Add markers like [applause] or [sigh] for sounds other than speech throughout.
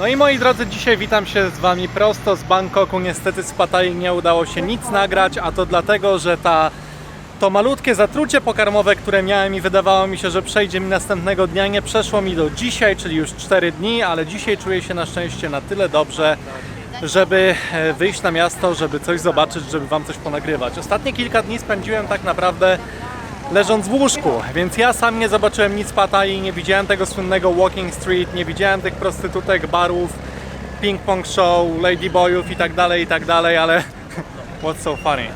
No i moi drodzy, dzisiaj witam się z Wami prosto z Bangkoku. Niestety z Pattaya nie udało się nic nagrać, a to dlatego, że ta, to malutkie zatrucie pokarmowe, które miałem i wydawało mi się, że przejdzie mi następnego dnia, nie przeszło mi do dzisiaj, czyli już 4 dni, ale dzisiaj czuję się na szczęście na tyle dobrze, żeby e, wyjść na miasto, żeby coś zobaczyć, żeby Wam coś ponagrywać. Ostatnie kilka dni spędziłem tak naprawdę leżąc w łóżku, więc ja sam nie zobaczyłem nic Pattaya, nie widziałem tego słynnego Walking Street, nie widziałem tych prostytutek, barów, ping-pong show, ladyboyów i tak dalej, i tak dalej, ale [laughs] what's so funny?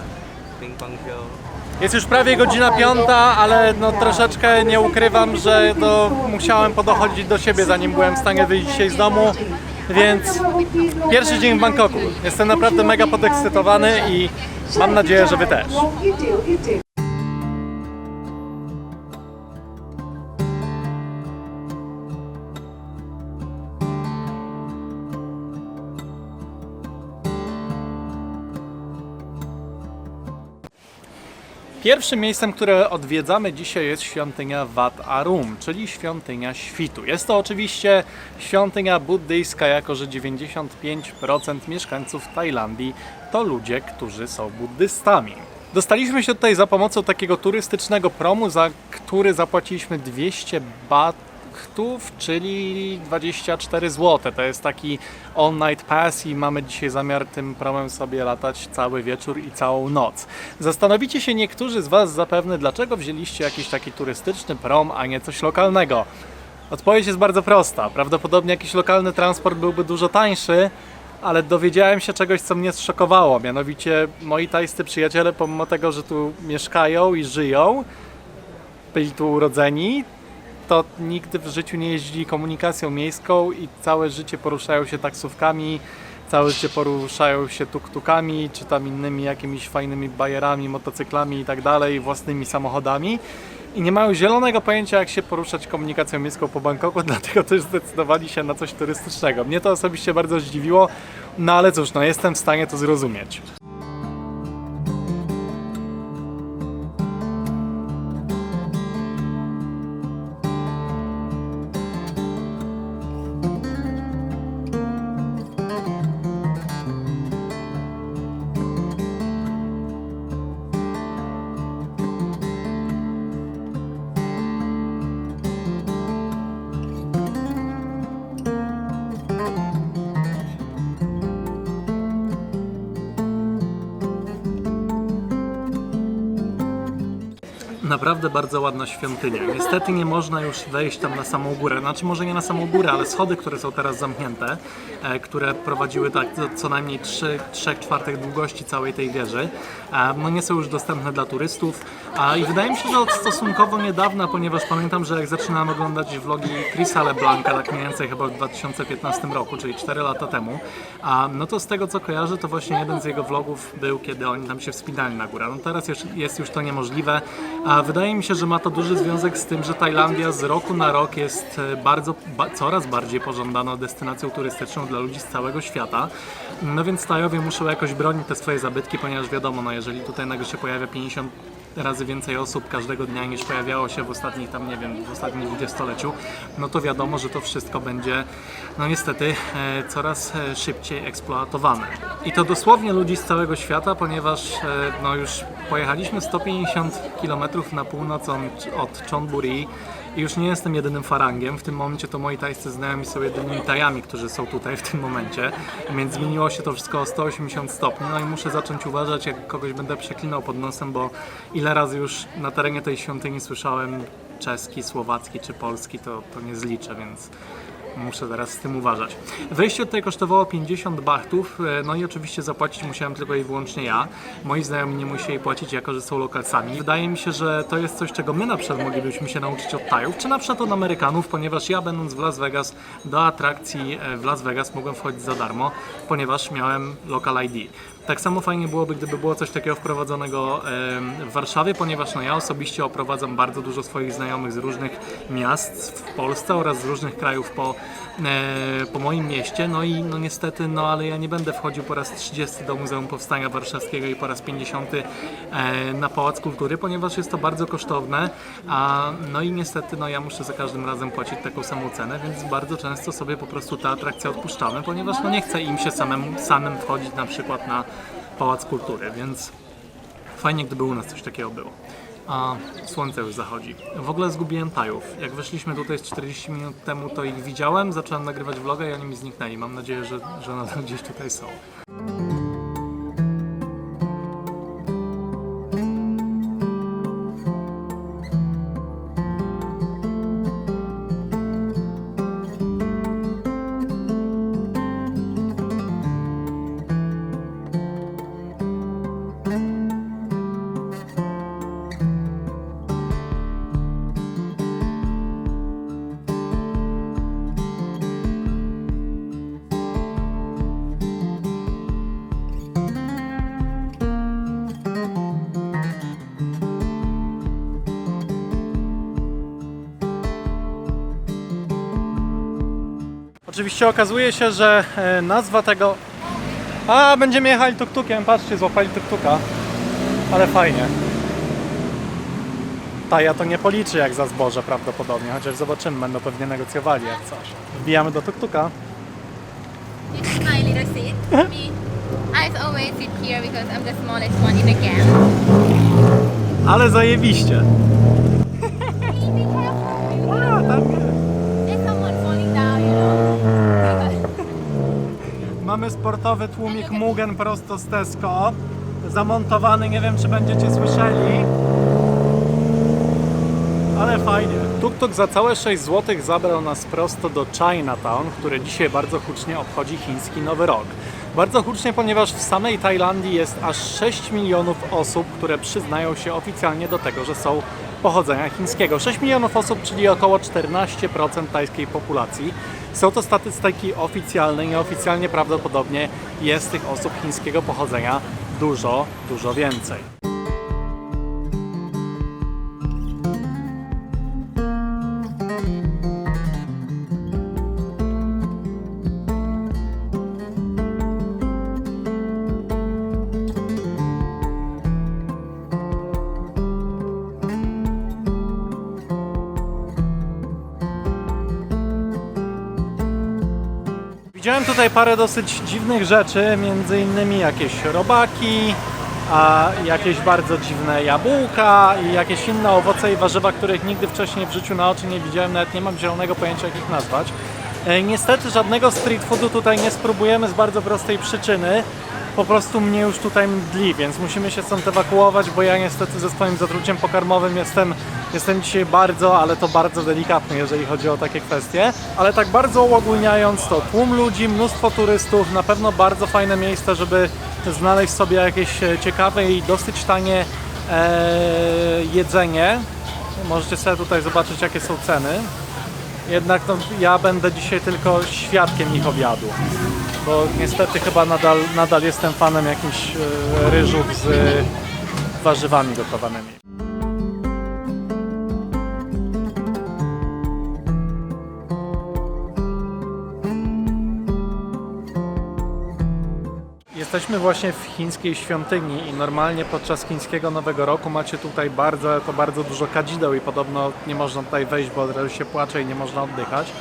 Ping pong show. Jest już prawie godzina piąta, ale no troszeczkę nie ukrywam, że to musiałem podochodzić do siebie, zanim byłem w stanie wyjść dzisiaj z domu, więc pierwszy dzień w Bangkoku. Jestem naprawdę mega podekscytowany i mam nadzieję, że Wy też. Pierwszym miejscem, które odwiedzamy dzisiaj jest świątynia Wat Arum, czyli świątynia świtu. Jest to oczywiście świątynia buddyjska, jako że 95% mieszkańców Tajlandii to ludzie, którzy są buddystami. Dostaliśmy się tutaj za pomocą takiego turystycznego promu, za który zapłaciliśmy 200 bahtów, czyli 24 zł. To jest taki all night pass i mamy dzisiaj zamiar tym promem sobie latać cały wieczór i całą noc. Zastanowicie się niektórzy z Was zapewne, dlaczego wzięliście jakiś taki turystyczny prom, a nie coś lokalnego. Odpowiedź jest bardzo prosta. Prawdopodobnie jakiś lokalny transport byłby dużo tańszy, ale dowiedziałem się czegoś, co mnie zszokowało. Mianowicie moi tajscy przyjaciele, pomimo tego, że tu mieszkają i żyją, byli tu urodzeni, to nigdy w życiu nie jeździli komunikacją miejską i całe życie poruszają się taksówkami, całe życie poruszają się tuk-tukami, czy tam innymi jakimiś fajnymi bajerami, motocyklami i tak dalej, własnymi samochodami. I nie mają zielonego pojęcia, jak się poruszać komunikacją miejską po Bangkoku, [laughs] dlatego też zdecydowali się na coś turystycznego. Mnie to osobiście bardzo zdziwiło, no ale cóż, no jestem w stanie to zrozumieć. Naprawdę bardzo ładna świątynia. Niestety nie można już wejść tam na samą górę. Znaczy może nie na samą górę, ale schody, które są teraz zamknięte, e, które prowadziły tak co- najmniej 3, 3 czwartych długości całej tej wieży, e, no nie są już dostępne dla turystów. A I wydaje mi się, że od stosunkowo niedawna, ponieważ pamiętam, że jak zaczynałem oglądać vlogi Chrisa LeBlanca, tak mniej więcej chyba w 2015 roku, czyli 4 lata temu, a, no to z tego co kojarzę, to właśnie jeden z jego vlogów był, kiedy oni tam się wspinali na górę. No teraz jest już to niemożliwe. A wydaje mi się, że ma to duży związek z tym, że Tajlandia z roku na rok jest e, bardzo, ba, coraz bardziej pożądaną destynacją turystyczną dla ludzi z całego świata. No więc Tajowie muszą jakoś bronić te swoje zabytki, ponieważ wiadomo, no jeżeli tutaj nagle się pojawia 50 razy więcej osób każdego dnia niż pojawiało się w ostatnich tam, nie wiem, w ostatnim dwudziestoleciu, no to wiadomo, że to wszystko będzie, no niestety, e, coraz e, szybciej eksploatowane. I to dosłownie ludzi z całego świata, ponieważ e, no już pojechaliśmy 150 km na północ od, Chonburi i już nie jestem jedynym farangiem. W tym momencie to moi tajscy znajomi są jedynymi tajami, którzy są tutaj w tym momencie. Więc zmieniło się to wszystko o 180 stopni. No i muszę zacząć uważać, jak kogoś będę przeklinał pod nosem, bo ile razy już na terenie tej świątyni słyszałem czeski, słowacki czy polski, to, to nie zliczę, więc Muszę teraz z tym uważać. Wejście tutaj kosztowało 50 bahtów, e, no i oczywiście zapłacić musiałem tylko i wyłącznie ja. Moi znajomi nie musieli płacić, jako że są lokalcami. Wydaje mi się, że to jest coś, czego my na przykład moglibyśmy się nauczyć od Tajów, czy na przykład od Amerykanów, ponieważ ja będąc w Las Vegas, do atrakcji e, w Las Vegas mogłem wchodzić za darmo, ponieważ miałem local ID. Tak samo fajnie byłoby, gdyby było coś takiego wprowadzonego w Warszawie, ponieważ no ja osobiście oprowadzam bardzo dużo swoich znajomych z różnych miast w Polsce oraz z różnych krajów po, e, po moim mieście, no i no niestety, no ale ja nie będę wchodził po raz 30 do Muzeum Powstania Warszawskiego i po raz 50 e, na Pałac Kultury, ponieważ jest to bardzo kosztowne, a no i niestety, no ja muszę za każdym razem płacić taką samą cenę, więc bardzo często sobie po prostu te atrakcje odpuszczamy, ponieważ no nie chcę im się samym, samym wchodzić na przykład na Pałac Kultury, więc Fajnie, gdyby u nas coś takiego było. A słońce już zachodzi. W ogóle zgubiłem tajów. Jak weszliśmy tutaj z 40 minut temu, to ich widziałem, zacząłem nagrywać vloga i oni mi zniknęli. Mam nadzieję, że, że nadal [laughs] gdzieś tutaj są. Oczywiście okazuje się, że e, nazwa tego... A, będziemy jechali tuk-tukiem, patrzcie, złapali tuk-tuka. Ale fajnie. Taja to nie policzy jak za zboże prawdopodobnie, chociaż zobaczymy, będą pewnie negocjowali jak coś. Wbijamy do tuk-tuka. This is my little seat. Me, I always sit here because I'm the smallest one in the gang. Ale zajebiście. Sportowy tłumik Mugen prosto z Tesco. Zamontowany, nie wiem czy będziecie słyszeli. Ale fajnie. Tuk-tuk za całe 6 zł zabrał nas prosto do Chinatown, które dzisiaj bardzo hucznie obchodzi chiński Nowy Rok. Bardzo hucznie, ponieważ w samej Tajlandii jest aż 6 milionów osób, które przyznają się oficjalnie do tego, że są pochodzenia chińskiego. 6 milionów osób, czyli około 14% tajskiej populacji. Są to statystyki oficjalne i nieoficjalnie prawdopodobnie jest tych osób chińskiego pochodzenia dużo, dużo więcej. Widziałem tutaj parę dosyć dziwnych rzeczy, między innymi jakieś robaki, a jakieś bardzo dziwne jabłka i jakieś inne owoce i warzywa, których nigdy wcześniej w życiu na oczy nie widziałem, nawet nie mam zielonego pojęcia jak ich nazwać. E, Niestety żadnego street foodu tutaj nie spróbujemy z bardzo prostej przyczyny. Po prostu mnie już tutaj mdli, więc musimy się stąd ewakuować, bo ja niestety ze swoim zatruciem pokarmowym jestem, jestem dzisiaj bardzo, ale to bardzo delikatny, jeżeli chodzi o takie kwestie. Ale tak bardzo uogólniając to tłum ludzi, mnóstwo turystów, na pewno bardzo fajne miejsce, żeby znaleźć sobie jakieś e, ciekawe i dosyć tanie e, jedzenie. Możecie sobie tutaj zobaczyć jakie są ceny. Jednak no, ja będę dzisiaj tylko świadkiem ich obiadu. Bo niestety chyba nadal, nadal jestem fanem jakichś e, ryżów z warzywami gotowanymi. Jesteśmy właśnie w chińskiej świątyni i normalnie podczas chińskiego Nowego Roku macie tutaj bardzo, to bardzo dużo kadzideł i podobno nie można tutaj wejść, bo się płacze i nie można oddychać.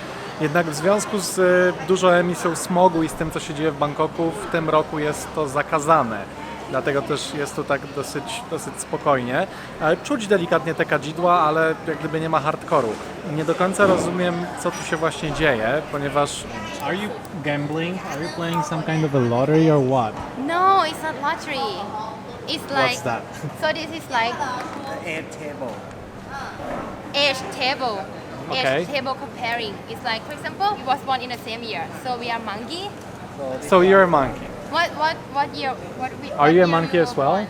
Jednak w związku z e, dużą emisją smogu i z tym, co się dzieje w Bangkoku, w tym roku jest to zakazane. Dlatego też jest tu tak dosyć, dosyć spokojnie. Ale Czuć delikatnie te kadzidła, ale jak gdyby nie ma hardkoru. Nie do końca rozumiem, co tu się właśnie dzieje, ponieważ... Are you gambling? Are you playing some kind of a lottery or what? No, it's not lottery. It's like What's that? [laughs] so. This is like air table. age table. Okay. Age table comparing. It's like, for example, we was born in the same year, so we are monkey. So you're a monkey. What what what year? What we, Are what you a year monkey as were well? born?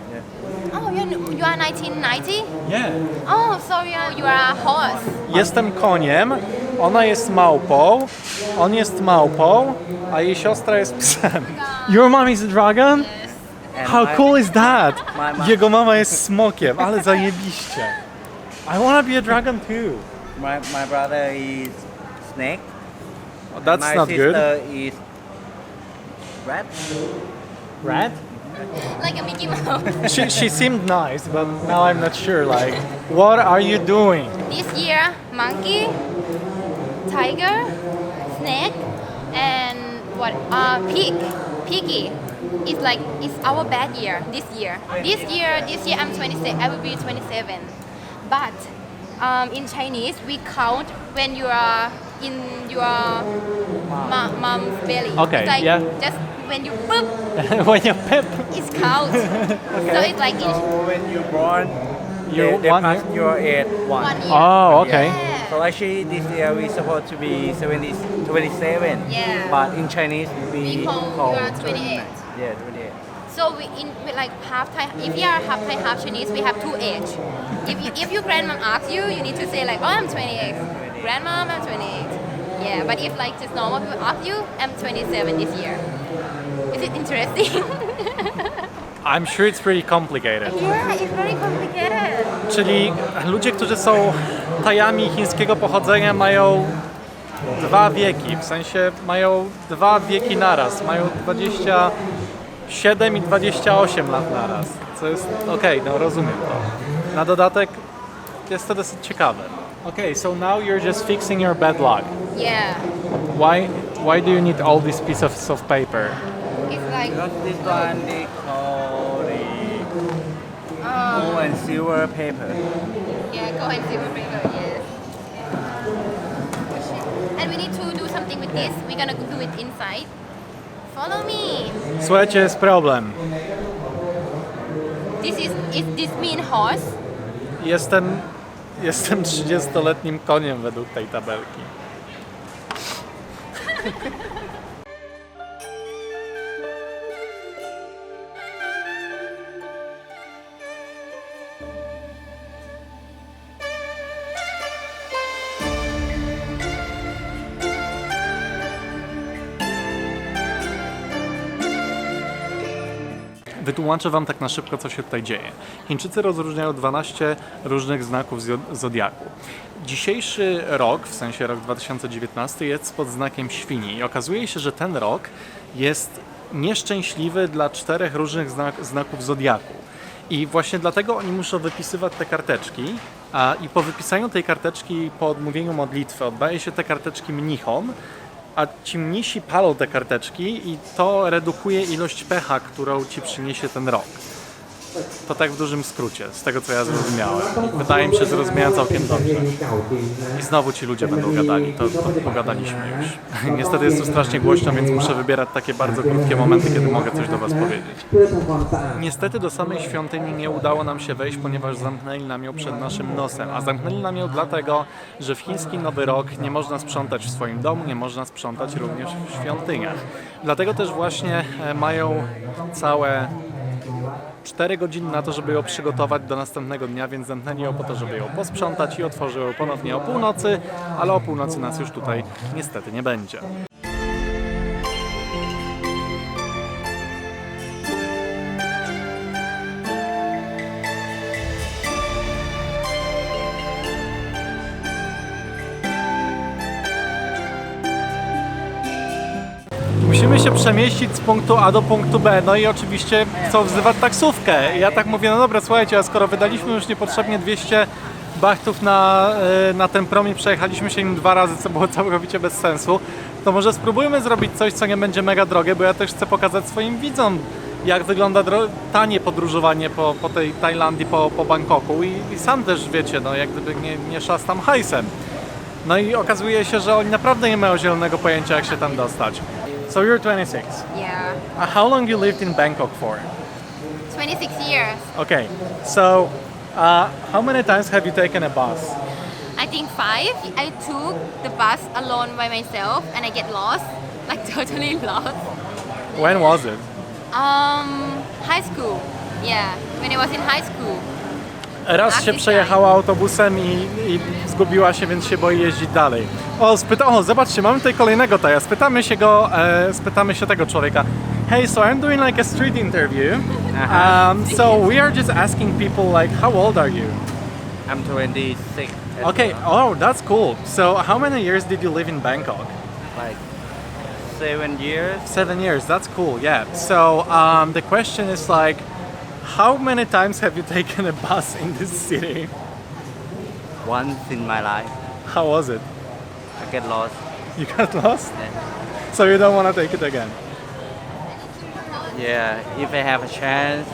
Oh, you you are 1990. Yeah. Oh, so you are you are a horse. Jestem koniem, ona jest małpą, on jest małpą, a jej siostra jest psem. [laughs] Your mom is a dragon? And How cool is that? [laughs] My mom- Jego mama jest smokiem, ale zajebiście. I wanna be a dragon too. My, my brother is snake. That's My not good. sister is red. Red? Like a Mickey Mouse. [laughs] She, she seemed nice, but now I'm not sure. Like, what are you doing? this year, monkey, tiger, snake, and what? Uh, pig. Piggy. It's like it's our bad year this year. This year, this year I'm 26. I will be 27. But um, in Chinese, we count when you are in your mom's belly. Okay, like yeah. just when you boop, [laughs] when you pip, it's count. [laughs] So it's like in So when you're born, You're they, they one pass year? your age one. one year. Oh, okay. Yeah. So actually this year we supposed to be 70, 27. Yeah. But in Chinese we, We call you are 28. Yeah, 28. So we in we like half Thai. If you are half Thai, half Chinese, we have two age. If you, if your grandmom asks you, you need to say like, oh, I'm 28. Grandma, I'm 28. Yeah, but if like just normal people ask you, I'm 27 this year. Is it interesting? [laughs] I'm sure it's pretty complicated. yeah, it's very complicated. Czyli ludzie, którzy są Tajami chińskiego pochodzenia mają dwa wieki, w sensie mają dwa wieki naraz, mają 27 i 28 lat naraz, co jest okej, no rozumiem to. Na dodatek jest to dosyć ciekawe. Okay, so now you're just fixing your bed log. Yeah, Why, why do you need all these pieces of paper? it's like Because this one they call the um, gold and silver paper. yeah, go and silver paper. Yes. And we need to do something with this. We're gonna do it inside. Follow me. Słuchajcie, jest problem. This is is this mean horse? Jestem, jestem 30-letnim koniem według tej tabelki. Wytłumaczę Wam tak na szybko, co się tutaj dzieje. Chińczycy rozróżniają 12 różnych znaków zodiaku. Dzisiejszy rok, w sensie rok 2019, jest pod znakiem świni i okazuje się, że ten rok jest nieszczęśliwy dla czterech różnych znak- znaków zodiaku. I właśnie dlatego oni muszą wypisywać te karteczki, a i po wypisaniu tej karteczki, po odmówieniu modlitwy, oddaje się te karteczki mnichom, a ci mnisi palą te karteczki i to redukuje ilość pecha, którą ci przyniesie ten rok. To tak w dużym skrócie, z tego co ja zrozumiałem. Wydaje mi się, że zrozumiałem całkiem dobrze. I znowu ci ludzie będą gadali, to, to pogadaliśmy już. [laughs] Niestety jest tu strasznie głośno, więc muszę wybierać takie bardzo krótkie momenty, kiedy mogę coś do Was powiedzieć. Niestety do samej świątyni nie udało nam się wejść, ponieważ zamknęli nam ją przed naszym nosem. A zamknęli nam ją dlatego, że w chiński Nowy Rok nie można sprzątać w swoim domu, nie można sprzątać również w świątyniach. Dlatego też właśnie e, mają całe 4 godziny na to, żeby ją przygotować do następnego dnia, więc zamknęli ją po to, żeby ją posprzątać i otworzył ją ponownie o północy, ale o północy nas już tutaj niestety nie będzie. Musimy się przemieścić z punktu A do punktu B, no i oczywiście chcą wzywać taksówkę. I ja tak mówię, no dobra, słuchajcie, a skoro wydaliśmy już niepotrzebnie 200 bachtów na, e, na ten prom i przejechaliśmy się nim dwa razy, co było całkowicie bez sensu, to może spróbujmy zrobić coś, co nie będzie mega drogie, bo ja też chcę pokazać swoim widzom, jak wygląda tanie podróżowanie po, po tej Tajlandii, po, po Bangkoku I, i sam też wiecie, no jak gdyby nie, nie szastam hajsem. No i okazuje się, że oni naprawdę nie mają zielonego pojęcia, jak się tam dostać. So you're 26. Yeah, Uh, how long you lived in Bangkok for? 26 years. Okay, so uh, how many times have you taken a bus? I think five. I took the bus alone by myself and I get lost, [laughs] like totally lost. When was it? Um, high school. Yeah, when I was in high school. Raz się przejechała autobusem i, i zgubiła się, więc się boi jeździć dalej. O, spyta, o, zobaczcie, mamy tutaj kolejnego Taja. Spytamy się go, e, spytamy się tego człowieka. Hey, so I'm doing like a street interview. Um, so we are just asking people like, how old are you? I'm 26. as Okay, well. oh, that's cool. So how many years did you live in Bangkok? Like seven years. Seven years, that's cool, yeah. So um, the question is like, how many times have you taken a bus in this city? Once in my life, How was it? I get lost. You got [laughs] lost? Yeah. So you don't want to take it again? Yeah, if I have a chance,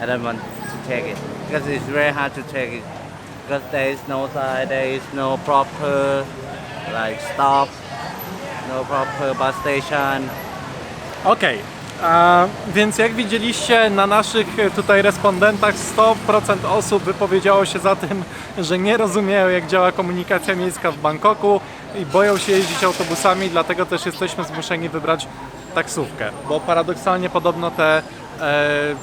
I don't want to take it because it's very hard to take it because there is no sign, there is no proper like stop, no proper bus station. Okej. Więc jak widzieliście na naszych tutaj respondentach 100% osób wypowiedziało się za tym, że nie rozumieją jak działa komunikacja miejska w Bangkoku i boją się jeździć autobusami, dlatego też jesteśmy zmuszeni wybrać taksówkę, bo paradoksalnie podobno te e,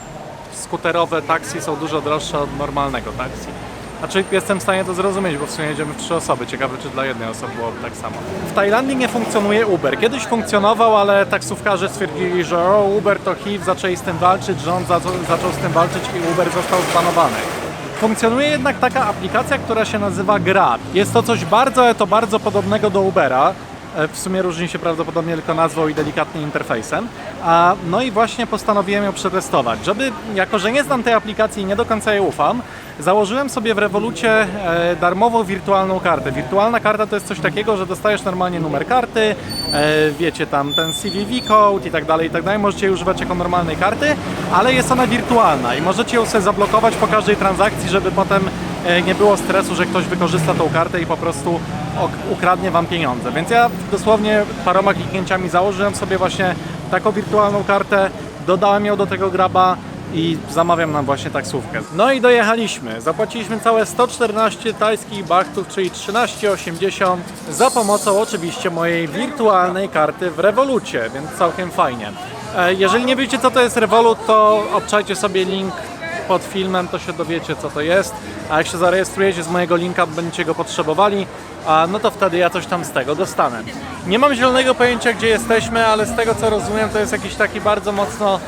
skuterowe taksi są dużo droższe od normalnego taksi. Znaczy jestem w stanie to zrozumieć, bo w sumie jedziemy w trzy osoby. Ciekawe, czy dla jednej osoby byłoby tak samo. W Tajlandii nie funkcjonuje Uber. Kiedyś funkcjonował, ale taksówkarze stwierdzili, że o, Uber to HIV, zaczęli z tym walczyć, rząd zaczął, zaczął z tym walczyć i Uber został zbanowany. Funkcjonuje jednak taka aplikacja, która się nazywa Grab. Jest to coś bardzo, ale to bardzo podobnego do Ubera. E, W sumie różni się prawdopodobnie tylko nazwą i delikatnie interfejsem. A, no i właśnie postanowiłem ją przetestować. Żeby, jako że nie znam tej aplikacji i nie do końca jej ufam, założyłem sobie w Revolucie e, darmową wirtualną kartę. Wirtualna karta to jest coś takiego, że dostajesz normalnie numer karty, e, wiecie tam ten CVV code i tak dalej, i tak dalej. Możecie jej używać jako normalnej karty, ale jest ona wirtualna i możecie ją sobie zablokować po każdej transakcji, żeby potem e, nie było stresu, że ktoś wykorzysta tą kartę i po prostu ukradnie Wam pieniądze. Więc ja dosłownie paroma kliknięciami założyłem sobie właśnie taką wirtualną kartę, dodałem ją do tego graba i zamawiam nam właśnie taksówkę. No i dojechaliśmy. Zapłaciliśmy całe 114 tajskich bahtów, czyli 13,80 za pomocą oczywiście mojej wirtualnej karty w Revolucie, więc całkiem fajnie. E, Jeżeli nie wiecie co to jest Revolut, to obczajcie sobie link pod filmem, to się dowiecie co to jest. A jak się zarejestrujecie z mojego linka, będziecie go potrzebowali, no to wtedy ja coś tam z tego dostanę. Nie mam zielonego pojęcia gdzie jesteśmy, ale z tego co rozumiem to jest jakiś taki bardzo mocno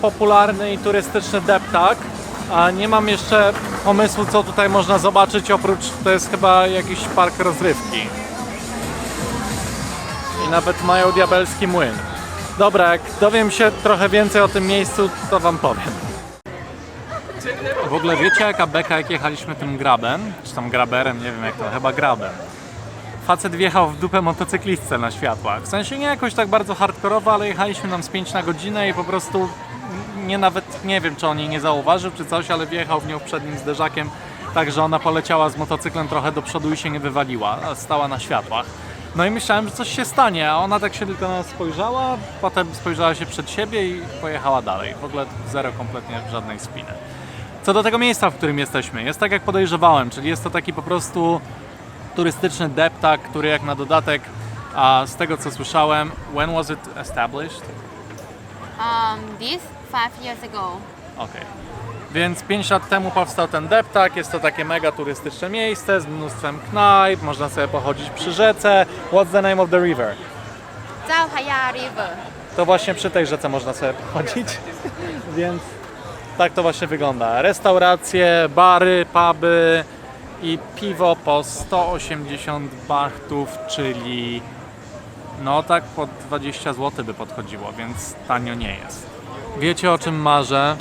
popularny i turystyczny deptak. A nie mam jeszcze pomysłu co tutaj można zobaczyć oprócz to jest chyba jakiś park rozrywki. I nawet mają diabelski młyn. Dobra, jak dowiem się trochę więcej o tym miejscu, to wam powiem. W ogóle wiecie jaka beka jak jechaliśmy tym grabem? Czy tam graberem, nie wiem jak to, chyba grabem. Facet wjechał w dupę motocyklistce na światłach. W sensie nie jakoś tak bardzo hardkorowo, ale jechaliśmy tam z 5 na godzinę i po prostu nie nawet nie wiem czy on jej nie zauważył czy coś, ale wjechał w nią przednim zderzakiem tak, że ona poleciała z motocyklem trochę do przodu i się nie wywaliła, stała na światłach. No i myślałem, że coś się stanie, a ona tak się tylko na nas spojrzała, potem spojrzała się przed siebie i pojechała dalej. W ogóle zero kompletnie żadnej spiny. Co do tego miejsca, w którym jesteśmy, jest tak jak podejrzewałem, czyli jest to taki po prostu turystyczny deptak, który jak na dodatek, a z tego co słyszałem, when was it established? Um, this five years ago. Okej. Więc 5 lat temu powstał ten deptak, jest to takie mega turystyczne miejsce z mnóstwem knajp, można sobie pochodzić przy rzece. What's the name of the river? Chao Phraya River. To właśnie przy tej rzece można sobie pochodzić, [laughs] więc tak to właśnie wygląda. Restauracje, bary, puby i piwo po 180 bachtów, czyli no tak po 20 zł by podchodziło, więc tanio nie jest. Wiecie o czym marzę?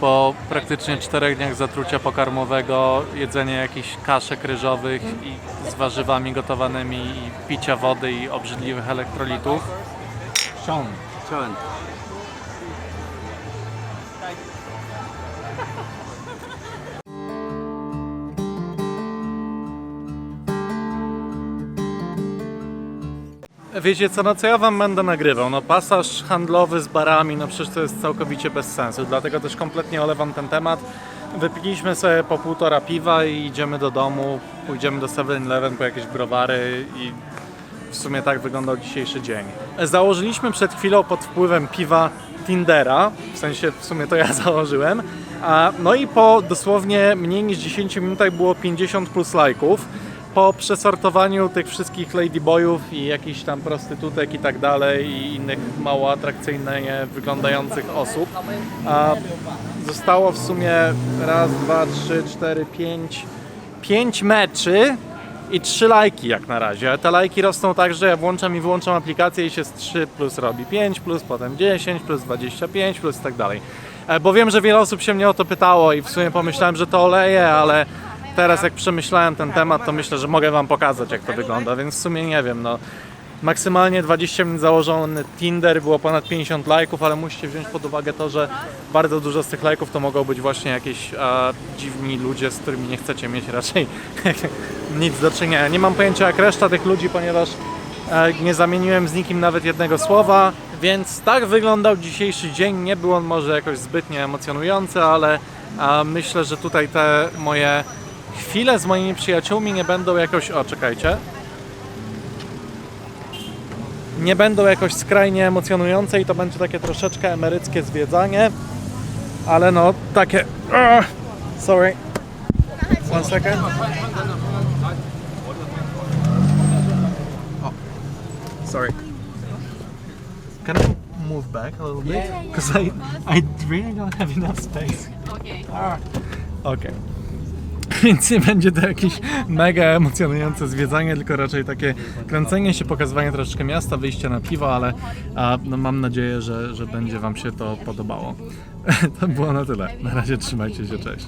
Po praktycznie 4 dniach zatrucia pokarmowego, jedzenie jakichś kaszek ryżowych i z warzywami gotowanymi i picia wody i obrzydliwych elektrolitów. Sean. Wiecie co, no co ja wam będę nagrywał? No pasaż handlowy z barami, no przecież to jest całkowicie bez sensu, dlatego też kompletnie olewam ten temat. Wypiliśmy sobie po półtora piwa i idziemy do domu, pójdziemy do 7-Eleven po jakieś browary i w sumie tak wyglądał dzisiejszy dzień. Założyliśmy przed chwilą pod wpływem piwa Tindera, w sensie w sumie to ja [laughs] założyłem, no i po dosłownie mniej niż 10 minutach było 50 plus lajków po przesortowaniu tych wszystkich ladyboyów i jakichś tam prostytutek i tak dalej i innych mało atrakcyjnie wyglądających osób, a zostało w sumie raz, dwa, trzy, cztery, pięć, pięć meczy i 3 lajki jak na razie. Te lajki rosną tak, że ja włączam i wyłączam aplikację i się z 3 plus robi 5 plus, potem 10 plus 25 plus i tak dalej. E, Bo wiem, że wiele osób się mnie o to pytało i w sumie pomyślałem, że to oleję, ale teraz jak przemyślałem ten temat, to myślę, że mogę wam pokazać jak to wygląda, więc w sumie nie wiem, no. Maksymalnie 20 minut założony Tinder, było ponad 50 lajków, ale musicie wziąć pod uwagę to, że bardzo dużo z tych lajków to mogą być właśnie jakieś e, dziwni ludzie, z którymi nie chcecie mieć raczej [laughs] nic do czynienia. Nie mam pojęcia jak reszta tych ludzi, ponieważ e, nie zamieniłem z nikim nawet jednego słowa, więc tak wyglądał dzisiejszy dzień. Nie był on może jakoś zbytnio emocjonujący, ale e, myślę, że tutaj te moje chwile z moimi przyjaciółmi nie będą jakoś... O, czekajcie nie będą jakoś skrajnie emocjonujące i to będzie takie troszeczkę emeryckie zwiedzanie, ale no takie. Sorry. One second. Oh, sorry. Can I move back a little bit? Because I, I really don't have enough space. Okay. Okej. Więc nie będzie to jakieś mega emocjonujące zwiedzanie, tylko raczej takie kręcenie się, pokazywanie troszeczkę miasta, wyjście na piwo, ale a, no, mam nadzieję, że, że będzie Wam się to podobało. [laughs] To było na tyle. Na razie trzymajcie się, cześć.